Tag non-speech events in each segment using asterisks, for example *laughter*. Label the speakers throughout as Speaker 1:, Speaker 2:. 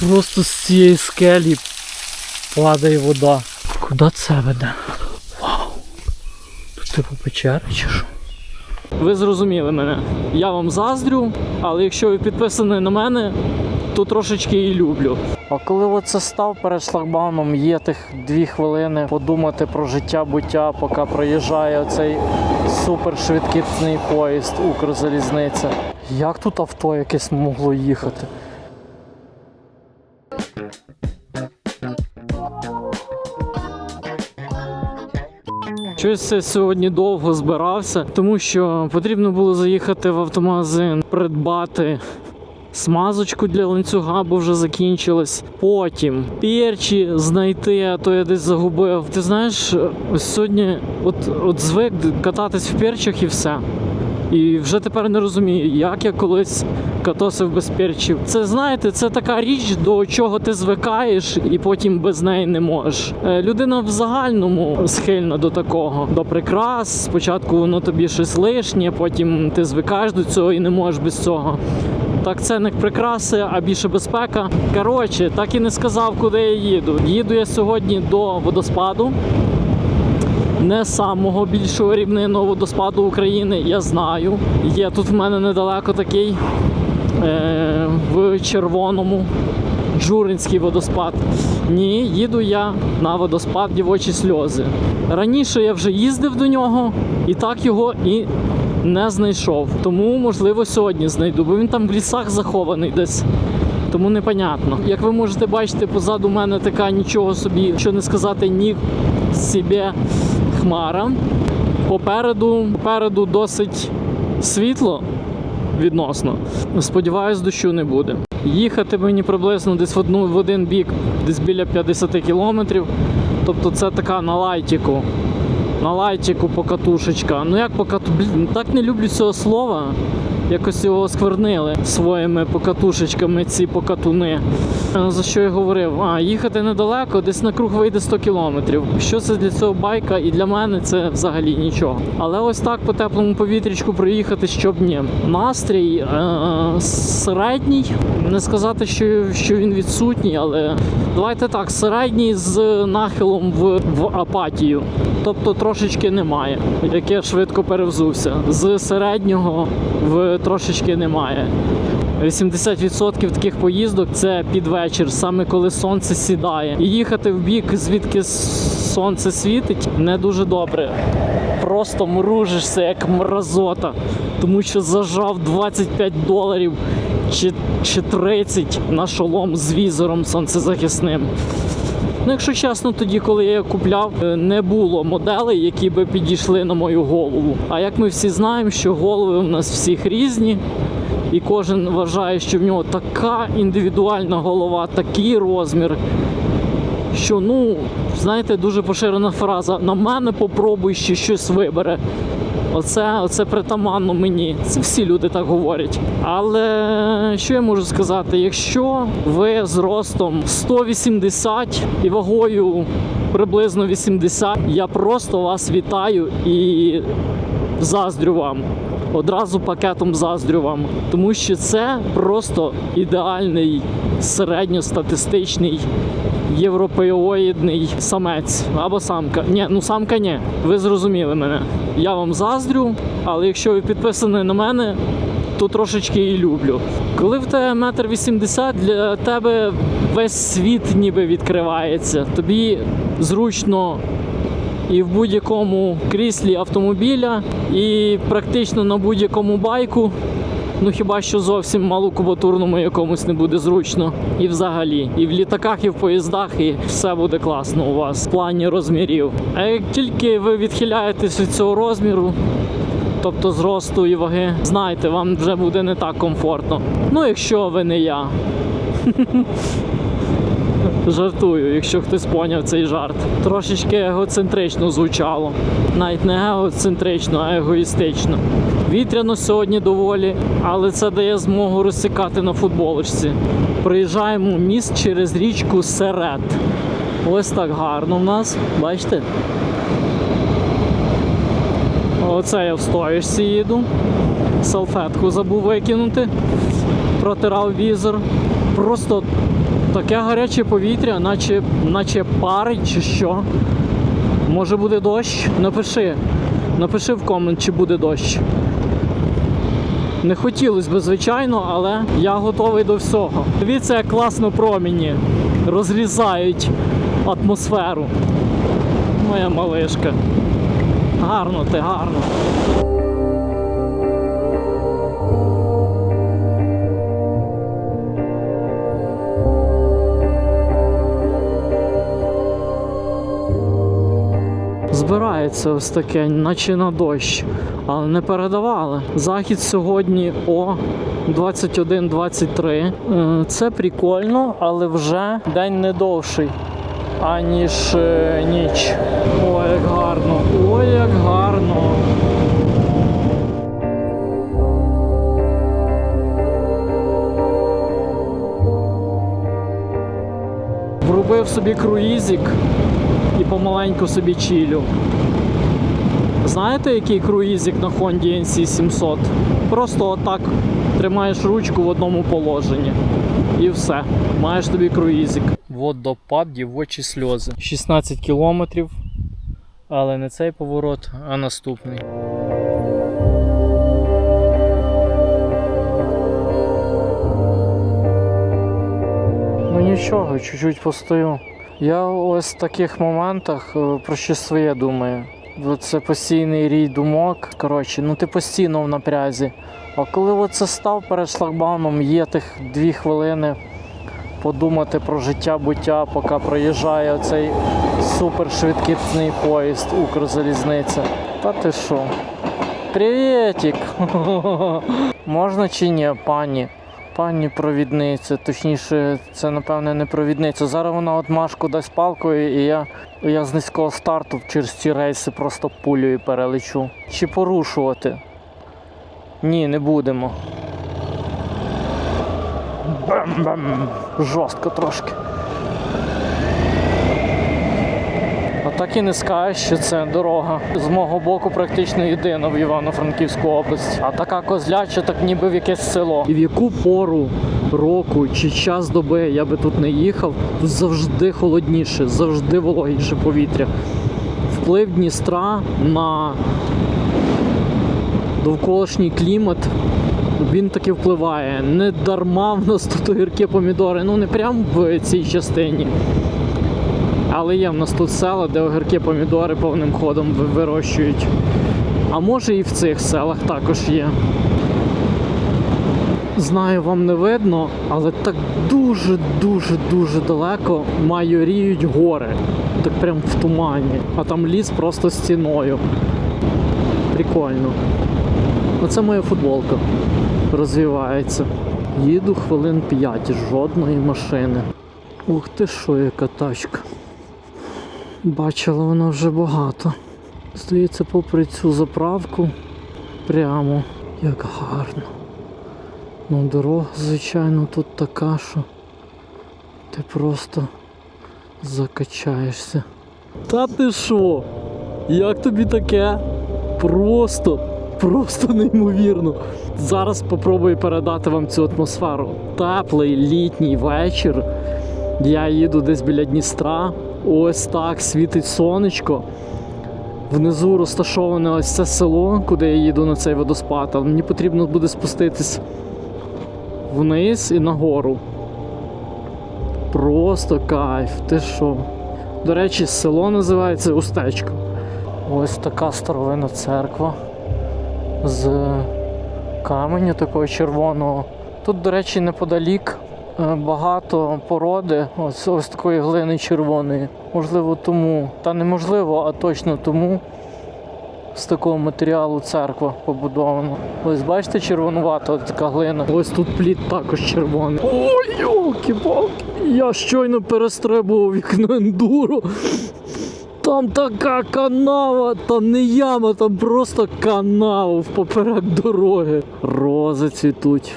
Speaker 1: Просто з цієї скелі падає вода. Куди це веде? Вау. Тут типу печера чи що? Ви зрозуміли мене. Я вам заздрю, але якщо ви підписані на мене, то трошечки і люблю. А коли оце став перед шлагбаумом, є тих дві хвилини подумати про життя буття, поки проїжджає оцей супершвидкісний поїзд Укрзалізниця. Як тут авто якесь могло їхати? Щось я сьогодні довго збирався, тому що потрібно було заїхати в автомагазин, придбати смазочку для ланцюга, бо вже закінчилась. Потім перчі знайти, а то я десь загубив. Ти знаєш, ось сьогодні от, от звик кататись в перчах і все. І вже тепер не розумію, як я колись катосив без перчів. Це знаєте, це така річ, до чого ти звикаєш, і потім без неї не можеш. Е, Людина в загальному схильна до такого, до прикрас. Спочатку воно тобі щось лишнє, потім ти звикаєш до цього і не можеш без цього. Так це не прикраси, а більше безпека. Коротше, так і не сказав, куди я їду. Їду я сьогодні до водоспаду не самого більшого рівнинного водоспаду України, я знаю. Є тут в мене недалеко такий в червоному Джуринський водоспад. Ні, їду я на водоспад дівочі сльози. Раніше я вже їздив до нього і так його і не знайшов. Тому, можливо, сьогодні знайду, бо він там в лісах захований десь. Тому непонятно. Як ви можете бачити, позаду мене така нічого собі, що не сказати, ні себе хмара. Попереду, попереду досить світло відносно. Сподіваюсь, дощу не буде. Їхати мені приблизно десь в одну в один бік, десь біля 50 кілометрів. Тобто це така на лайтіку. На лайтіку покатушечка. Ну як покату... Блін, так не люблю цього слова. Якось його осквернили своїми покатушечками ці покатуни. За що я говорив? А, їхати недалеко, десь на круг вийде 100 кілометрів. Що це для цього байка і для мене це взагалі нічого. Але ось так по теплому повітрячку проїхати, щоб ні. Настрій е- середній. Не сказати, що, що він відсутній, але давайте так, середній з нахилом в, в апатію. Тобто трошечки немає, як я швидко перевзувся. З середнього в трошечки немає. 80% таких поїздок це під вечір, саме коли сонце сідає. І їхати в бік, звідки сонце світить, не дуже добре. Просто мружишся як мразота, тому що зажав 25 доларів чи, чи 30 на шолом з візором сонцезахисним. Ну, якщо чесно, тоді, коли я купляв, е, не було моделей, які би підійшли на мою голову. А як ми всі знаємо, що голови у нас всіх різні, і кожен вважає, що в нього така індивідуальна голова, такий розмір. Що, ну, знаєте, дуже поширена фраза: на мене попробуй ще щось вибере. Оце, оце притаманно мені. Це всі люди так говорять. Але що я можу сказати? Якщо ви з ростом 180 і вагою приблизно 80, я просто вас вітаю і заздрю вам. Одразу пакетом заздрю вам, тому що це просто ідеальний середньостатистичний європеоїдний самець або самка. Ні, ну самка ні. Ви зрозуміли мене. Я вам заздрю, але якщо ви підписані на мене, то трошечки і люблю. Коли в тебе метр вісімдесят, для тебе весь світ ніби відкривається. Тобі зручно і в будь-якому кріслі автомобіля, і практично на будь-якому байку. Ну хіба що зовсім малокубатурному якомусь не буде зручно. І взагалі, і в літаках, і в поїздах, і все буде класно у вас в плані розмірів. А як тільки ви відхиляєтесь від цього розміру, тобто зросту і ваги, знайте, вам вже буде не так комфортно. Ну, якщо ви не я. *laughs* Жартую, якщо хтось поняв цей жарт. Трошечки егоцентрично звучало. Навіть не егоцентрично, а егоїстично. Вітряно сьогодні доволі, але це дає змогу розсікати на футболочці. Приїжджаємо в міст через річку Серет. Ось так гарно в нас. Бачите? Оце я в стоїшці їду. Салфетку забув викинути. Протирав візор. Просто таке гаряче повітря, наче, наче парить чи що. Може буде дощ? Напиши. Напиши в комент, чи буде дощ. Не хотілося б, звичайно, але я готовий до всього. Дивіться, як класно проміні розрізають атмосферу. Моя малишка. Гарно ти, гарно. Збирається ось таке, наче на дощ, але не передавали. Захід сьогодні о 21.23. Е, Це прикольно, але вже день не довший, аніж е, ніч. Ой, як гарно! Ой, як гарно! Врубив собі круїзик помаленьку собі чилю. Знаєте, який круїзик на Honda NC700? Просто отак тримаєш ручку в одному положенні. І все. Маєш тобі круїзик. Водопад, дівочі сльози. 16 кілометрів. Але не цей поворот, а наступний. Ну нічого, чуть-чуть постою. Я ось в таких моментах е, про щось своє думаю. Це постійний рій думок. Коротше, ну ти постійно в напрязі. А коли оце став перед шлагбаумом, є тих дві хвилини подумати про життя буття, поки проїжджає оцей супершвидкісний поїзд Укрзалізниця. Та ти що? Привітик! *laughs* Можна чи ні, пані? Пані провідниця, точніше, це напевне не провідниця. Зараз вона от Машку дасть палкою, і я, я з низького старту через ці рейси просто пулею перелечу. Чи порушувати? Ні, не будемо. Бам-бам. Жорстко трошки. Так і не скажеш, що це дорога з мого боку практично єдина в Івано-Франківську область. А така козляча, так ніби в якесь село. І в яку пору року чи час доби я би тут не їхав, тут завжди холодніше, завжди вологіше повітря. Вплив Дністра на довколишній клімат. Він таки впливає. Не дарма в нас тут огірки помідори. Ну не прямо в цій частині. Але є в нас тут села, де огірки помідори повним ходом вирощують. А може і в цих селах також є. Знаю, вам не видно, але так дуже-дуже-дуже далеко майоріють гори. Так прям в тумані. А там ліс просто стіною. Прикольно. Оце моя футболка розвивається. Їду хвилин 5, жодної машини. Ух ти що, яка тачка. Бачила вона вже багато. Здається, попри цю заправку прямо як гарно. Ну, дорога, звичайно, тут така, що ти просто закачаєшся. Та ти що? Як тобі таке? Просто, просто неймовірно. Зараз попробую передати вам цю атмосферу. Теплий літній вечір. Я їду десь біля Дністра. Ось так світить сонечко. Внизу розташоване ось це село, куди я їду на цей водоспад. Але мені потрібно буде спуститись вниз і нагору. Просто кайф, ти що? До речі, село називається Устечко. Ось така старовинна церква з каменю такого червоного. Тут, до речі, неподалік багато породи ось, ось такої глини червоної. Можливо, тому, та неможливо, а точно тому з такого матеріалу церква побудована. Ось бачите, червонувата така глина. Ось тут плід також червоний. Ой, йолки-палки! Я щойно перестрибував вікно ендуро. Там така канава, там не яма, там просто канава впоперек дороги. Рози цвітуть.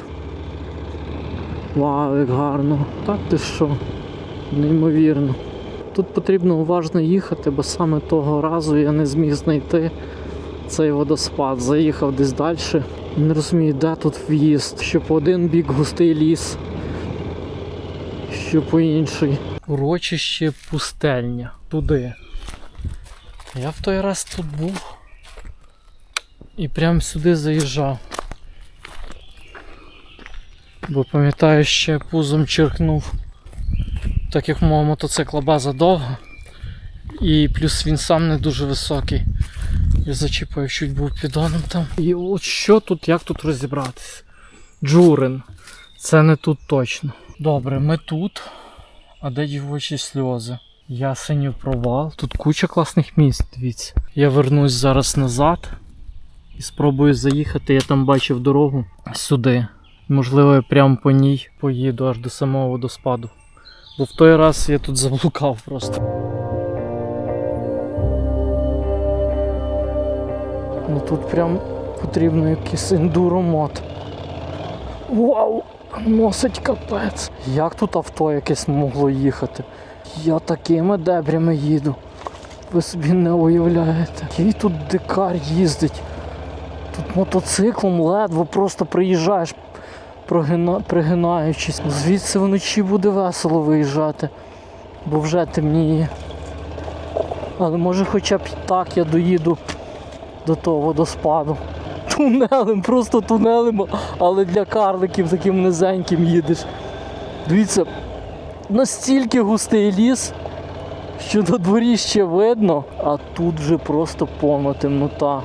Speaker 1: Вау, як гарно. Так ти що? Неймовірно. Тут потрібно уважно їхати, бо саме того разу я не зміг знайти цей водоспад. Заїхав десь далі. Не розумію, де тут в'їзд. Що по один бік густий ліс, що по іншій. Урочище пустельня. Туди. Я в той раз тут був. І прям сюди заїжджав. Бо пам'ятаю, ще пузом черкнув. Так як в мого мотоцикла база довга. І плюс він сам не дуже високий. Я зачіпав, чуть був підоном там. І от що тут, як тут розібратися? Джурин. Це не тут точно. Добре, ми тут. А де дівочі сльози? Ясенів провал. Тут куча класних місць, дивіться. Я вернусь зараз назад і спробую заїхати. Я там бачив дорогу сюди. Можливо, я прямо по ній поїду аж до самого водоспаду. Бо в той раз я тут заблукав просто. Ну тут прям потрібно якийсь ендуромод. Вау! Носить капець. Як тут авто якесь могло їхати? Я такими дебрями їду. Ви собі не уявляєте. Який тут дикар їздить. Тут мотоциклом ледве просто приїжджаєш, прогина... пригинаючись. Звідси вночі буде весело виїжджати, бо вже темніє. Але може хоча б так я доїду до того водоспаду. *laughs* Тунелем, просто тунелем, але для карликів таким низеньким їдеш. Дивіться, настільки густий ліс, що на дворі ще видно, а тут вже просто повна темнота.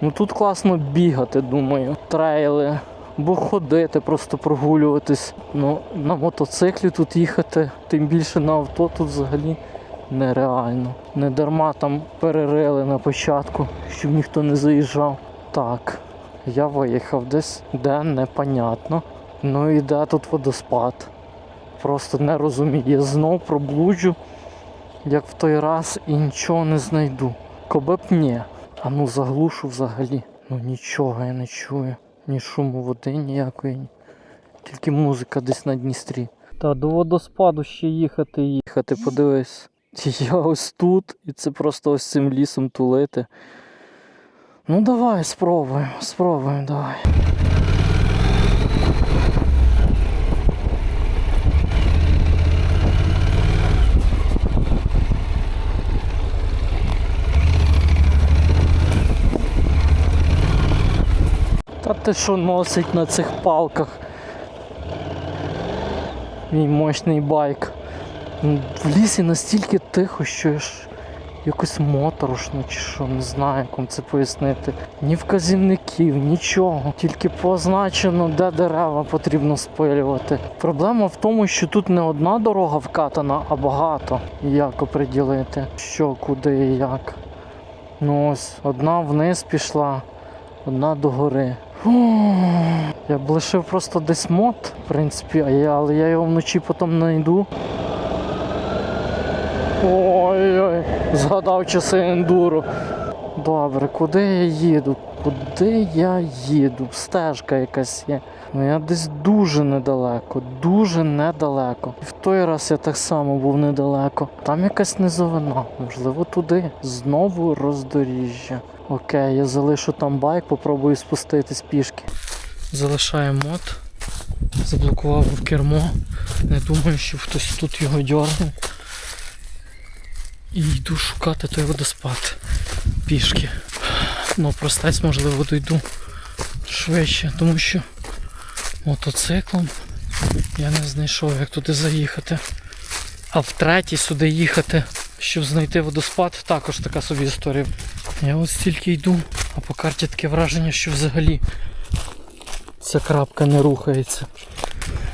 Speaker 1: Ну тут класно бігати, думаю. Трейли, або ходити, просто прогулюватись. Ну, на мотоциклі тут їхати, тим більше на авто тут взагалі нереально. Не дарма там перерили на початку, щоб ніхто не заїжджав. Так, я виїхав десь, де непонятно. Ну і де тут водоспад. Просто не розумію. Я знов проблуджу, як в той раз, і нічого не знайду. Коби б ні. А ну заглушу взагалі. Ну нічого я не чую. Ні шуму води ніякої. Тільки музика десь на Дністрі. Та до водоспаду ще їхати і їхати, подивись. Я ось тут, і це просто ось цим лісом тулити. Ну давай, спробуємо, спробуємо, давай. Та ти що носить на цих палках? Мій мощний байк. Ну, В лісі настільки тихо, що ж якось моторошно чи що, не знаю, як вам це пояснити. Ні вказівників, нічого. Тільки позначено, де дерева потрібно спилювати. Проблема в тому, що тут не одна дорога вкатана, а багато. Як оприділити, що, куди і як. Ну ось, одна вниз пішла, одна догори. Я б лишив просто десь мод, в принципі, але я його вночі потім знайду. Ой-ой, згадав часи ендуро. Добре, куди я їду? Куди я їду? Стежка якась є. Ну я десь дуже недалеко, дуже недалеко. І в той раз я так само був недалеко. Там якась низовина, можливо, туди. Знову роздоріжжя. Окей, я залишу там байк, попробую спуститись пішки. Залишаю мод. Заблокував кермо. Не думаю, що хтось тут його дьорне. І йду шукати той водоспад пішки. Ну, простець, можливо, дойду швидше, тому що мотоциклом я не знайшов, як туди заїхати. А втретє сюди їхати, щоб знайти водоспад, також така собі історія. Я ось стільки йду, а по карті таке враження, що взагалі ця крапка не рухається.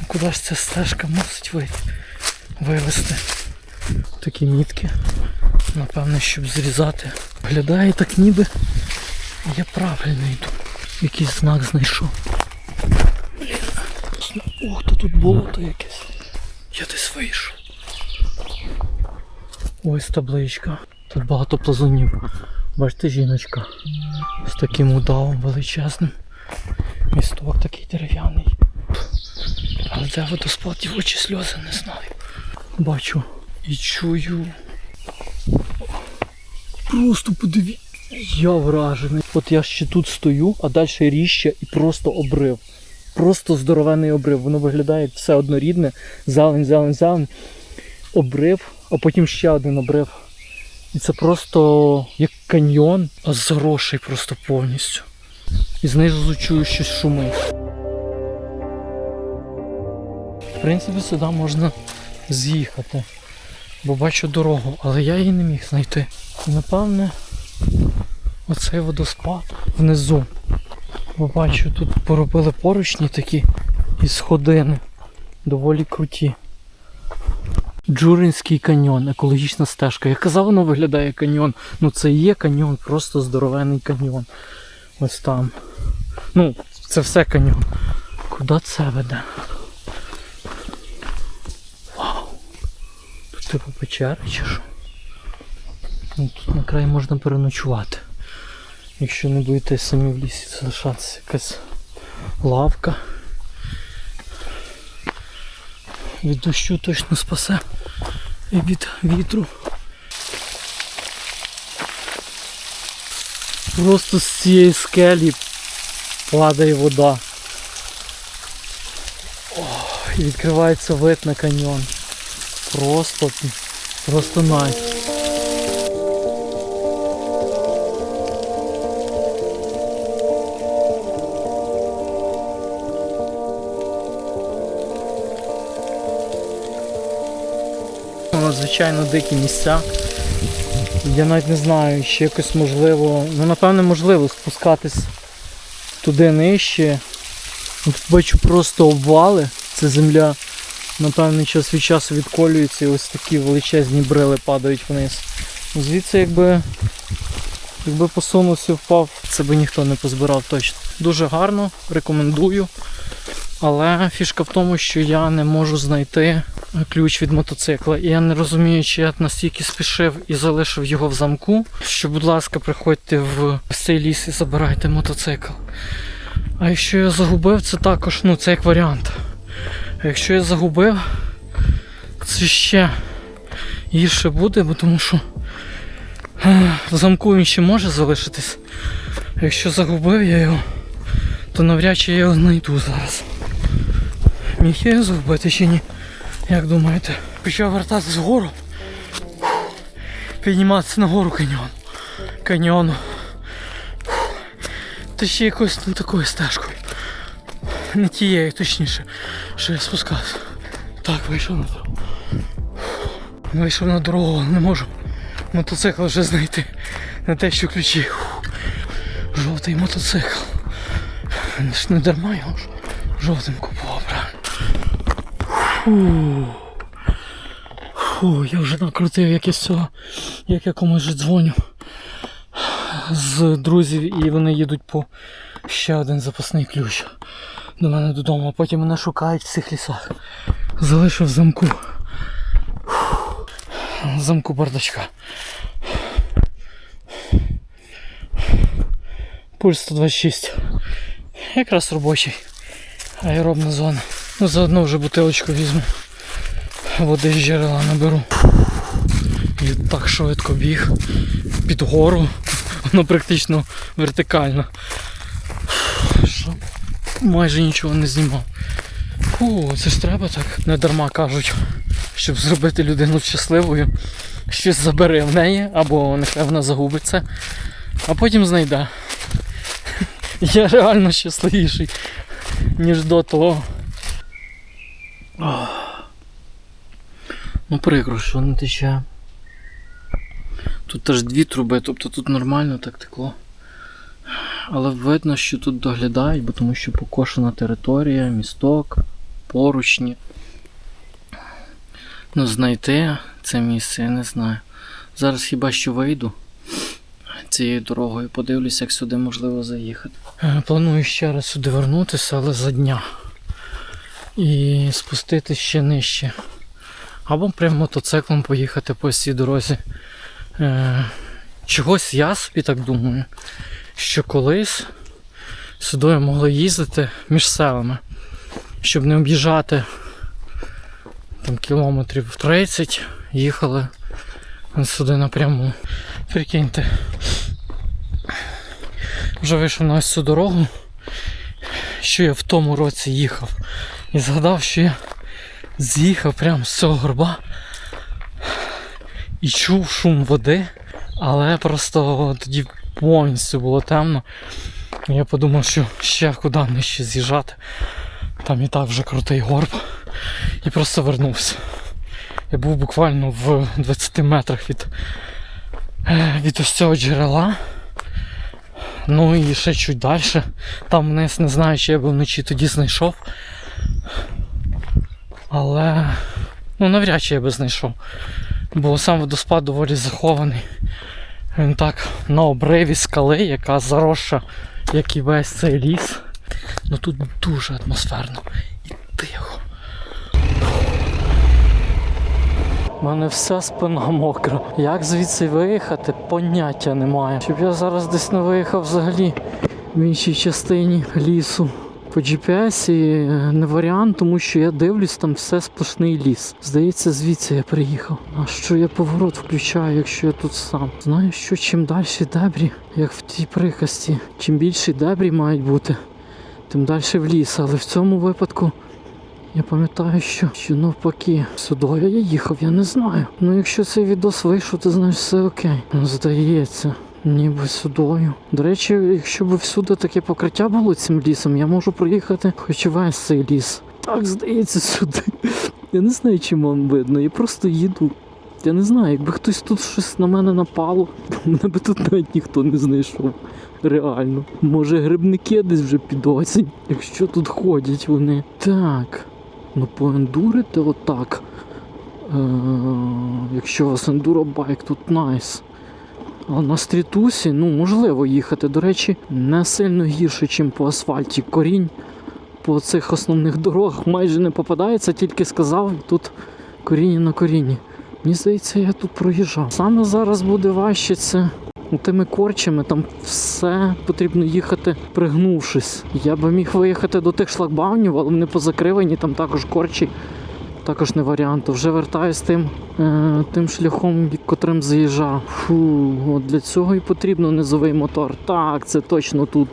Speaker 1: Куди ж ця стежка мусить вийти? Вивести такі мітки. Напевно, щоб зрізати. Виглядає так ніби я правильно йду. Якийсь знак знайшов. Блін. Ох, то тут болото якесь. Я десь вийшов. Ось табличка. Тут багато плазунів. Бачите, жіночка. З таким удавом величезним. Місток такий дерев'яний. Але де водоспад дівочі сльози не знаю. Бачу і чую. Просто подивіться. Я вражений. От я ще тут стою, а далі ріжче і просто обрив. просто здоровенний обрив. Воно виглядає все однорідне. Зелень, зелень, зелень. Обрив, а потім ще один обрив. І це просто як каньйон, а заросший просто повністю. І знизу чую щось шумить. В принципі, сюди можна з'їхати. Бо бачу дорогу, але я її не міг знайти. І, напевне, оцей водоспад внизу. Бо бачу, тут поробили поручні такі і сходини. Доволі круті. Джуринський каньйон, екологічна стежка. Я казав, воно виглядає каньйон. Ну це і є каньйон, просто здоровенний каньйон. Ось там. Ну, це все каньйон. Куди це веде? Вау. Тут типу печера чи що? Ну, тут на краї можна переночувати. Якщо не будете самі в лісі залишатися якась лавка. Від дощу точно спасе і від вітру. Просто з цієї скелі падає вода. О, і відкривається вид на каньйон. Просто, просто най. Надзвичайно дикі місця. Я навіть не знаю, ще якось можливо. Ну напевне можливо спускатись туди нижче. Тут бачу просто обвали. Це земля на певний час від часу відколюється і ось такі величезні брили падають вниз. Ну, Звідси якби, якби посунувся впав, це би ніхто не позбирав точно. Дуже гарно, рекомендую. Але фішка в тому, що я не можу знайти ключ від мотоцикла. І я не розумію, чи я настільки спішив і залишив його в замку, що, будь ласка, приходьте в цей ліс і забирайте мотоцикл. А якщо я загубив, це також, ну, це як варіант. А якщо я загубив, це ще гірше буде, бо тому що е, в замку він ще може залишитись. А якщо загубив я його, то навряд чи я його знайду зараз. Міг я його загубити чи ні? Як думаєте? Почав вертатися вгору. Підніматися на гору каньйон. Каньйону. Та ще якось не такою стежкою. Не тією, точніше, що я спускався. Так, вийшов на дорогу. Вийшов на дорогу, не можу мотоцикл вже знайти. Не те, що ключі. Жовтий мотоцикл. Не дарма його ж жовтим купував, правильно. Фу. Фу, я вже накрутив якесь цього, як я комусь дзвоню з друзів і вони їдуть по ще один запасний ключ до мене додому, а потім мене шукають в цих лісах. Залишив замку. Фу. Замку бардачка. Пульс 126. Якраз робочий. Аеробна зона. Ну заодно вже бутилочку візьму. Води з джерела наберу. І так швидко біг під гору. Воно практично вертикально. Що? Майже нічого не знімав. Фу, це ж треба так. Не дарма кажуть, щоб зробити людину щасливою. Щось забере в неї, або нехай вона загубиться, а потім знайде. Я реально щасливіший, ніж до того. Ох. Ну прикро, що не тече. Тут теж дві труби, тобто тут нормально так текло. Але видно, що тут доглядають, бо тому що покошена територія, місток, поручні. Ну, знайти це місце, я не знаю. Зараз хіба що вийду цією дорогою, подивлюся, як сюди можливо заїхати. Е, Планую ще раз сюди вернутися, але за дня. І спуститися ще нижче. Або прям мотоциклом поїхати по цій дорозі. Е, чогось я собі так думаю, що колись сюди могли їздити між селами, щоб не об'їжджати там кілометрів 30, їхали сюди напряму. Прикиньте. Вже вийшов на ось цю дорогу. що я в тому році їхав. І згадав, що я з'їхав прямо з цього горба і чув шум води, але просто тоді повністю було темно. Я подумав, що ще куди нижче з'їжджати. Там і так вже крутий горб. І просто вернувся. Я був буквально в 20 метрах від, е, від ось цього джерела. Ну і ще чуть далі. Там вниз не знаю, чи я би вночі тоді знайшов. Але ну навряд чи я би знайшов. Бо сам водоспад доволі захований. Він так на обриві скали, яка заросша, як і весь цей ліс. Ну тут дуже атмосферно і тихо. У мене вся спина мокра. Як звідси виїхати, поняття немає. Щоб я зараз десь не виїхав взагалі в іншій частині лісу. По GPS не варіант, тому що я дивлюсь, там все сплошний ліс. Здається, звідси я приїхав. А що я поворот включаю, якщо я тут сам? Знаю, що чим далі дебрі, як в тій приказці, чим більше дебрі мають бути, тим далі в ліс. Але в цьому випадку я пам'ятаю, що, що навпаки, сюди я їхав, я не знаю. Ну якщо цей відос вийшов, то знаєш все окей. Ну, здається. Ніби сюдою. До речі, якщо б всюди таке покриття було цим лісом, я можу проїхати хоч і весь цей ліс. Так, здається, сюди. Я не знаю, чим вам видно, я просто їду. Я не знаю, якби хтось тут щось на мене напало, *laughs* мене би тут навіть ніхто не знайшов. Реально. Може грибники десь вже під осінь, якщо тут ходять вони. Так. Ну поендурити отак. Е, якщо у вас ендуробайк, тут найс. А на стрітусі, ну, можливо їхати. До речі, не сильно гірше, ніж по асфальті. Корінь по цих основних дорогах майже не попадається, тільки сказав, тут коріння на корінні. Мені здається, я тут проїжджав. Саме зараз буде важче це тими корчами, там все потрібно їхати пригнувшись. Я би міг виїхати до тих шлагбаунів, але вони позакривані, там також корчі. Також не варіант. Вже вертаюсь тим, е, тим шляхом, котрим заїжджав. Фу, от для цього і потрібно низовий мотор. Так, це точно тут.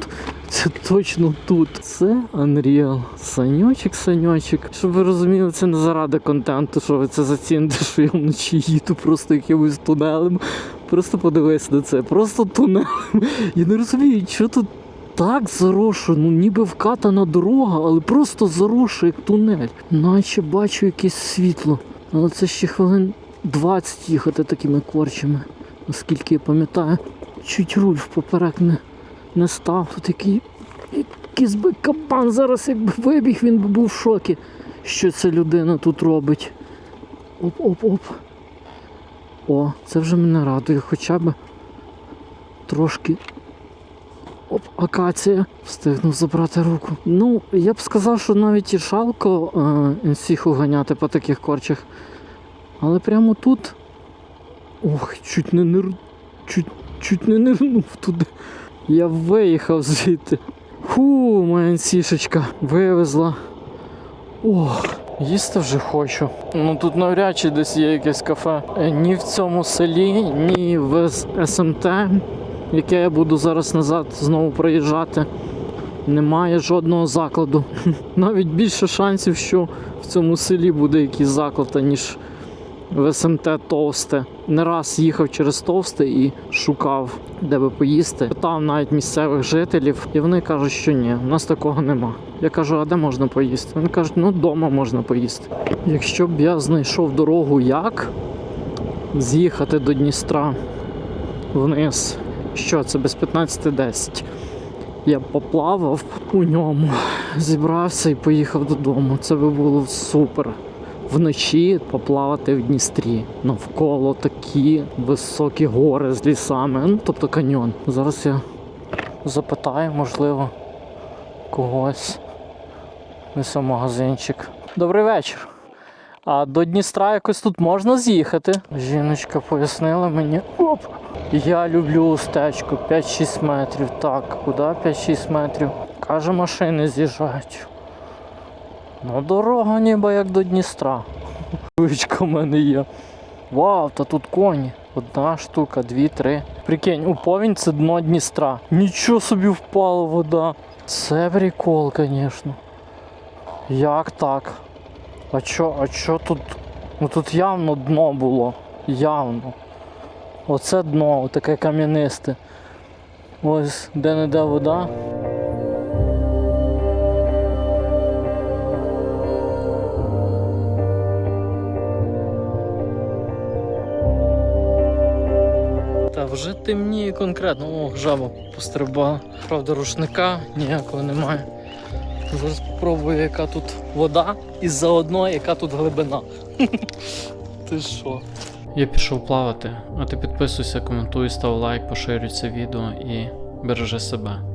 Speaker 1: Це точно тут. Це Unreal. Саньочок, саньочок. Щоб ви розуміли, це не заради контенту, що ви це заціните, *laughs* що я вночі їду просто якимось тунелем. Просто подивись на це. Просто тунелем. *laughs* Я не розумію, що тут так заросше, ну ніби вкатана дорога, але просто заросше, як тунель. Наче бачу якесь світло. Але це ще хвилин 20 їхати такими корчами. Наскільки я пам'ятаю, чуть руль в поперек не, не став. Тут який якийсь би кабан зараз, якби вибіг, він би був в шокі, що ця людина тут робить. Оп-оп-оп. О, це вже мене радує, хоча б трошки Оп, акація. Встигнув забрати руку. Ну, я б сказав, що навіть і жалко е, всіх уганяти по таких корчах. Але прямо тут. Ох, чуть не нир... чуть, чуть не нирнув туди. Я виїхав звідти. Фу, моя сішечка вивезла. Ох, їсти вже хочу. Ну тут навряд чи десь є якесь кафе. Е, Ні в цьому селі, ні в СМТ яке я буду зараз назад знову проїжджати. Немає жодного закладу. *laughs* Навіть більше шансів, що в цьому селі буде якийсь заклад, ніж в СМТ Товсте. Не раз їхав через Товсте і шукав, де би поїсти. Питав навіть місцевих жителів, і вони кажуть, що ні, у нас такого нема. Я кажу, а де можна поїсти? Вони кажуть, ну вдома можна поїсти. Якщо б я знайшов дорогу, як з'їхати до Дністра вниз що це без 15.10. Я поплавав у ньому, зібрався і поїхав додому. Це би було супер. Вночі поплавати в Дністрі. Навколо такі високі гори з лісами. Ну, тобто каньйон. Зараз я запитаю, можливо, когось. Ось магазинчик. Добрий вечір. А до Дністра якось тут можна з'їхати. Жіночка пояснила мені. Оп! Я люблю устечку 5-6 метрів. Так, куди 5-6 метрів? Каже, машини з'їжджають. Ну, дорога ніби як до Дністра. Вичка в мене є. Вау, та тут коні. Одна штука, дві, три. Прикинь, у повінь це дно Дністра. Нічого собі впала вода. Це прикол, звісно. Як так? А чо, а чо тут? Ну тут явно дно було. Явно. Оце дно, таке кам'янисте. Ось де-не-де вода. Та вже темніє конкретно. О, жаба пострибала. Правда, рушника ніякого немає. Зараз спробую, яка тут вода, і заодно яка тут глибина. *laughs* Ти що? Я пішов плавати, а ти підписуйся, коментуй, став лайк, поширюй це відео і бережи себе.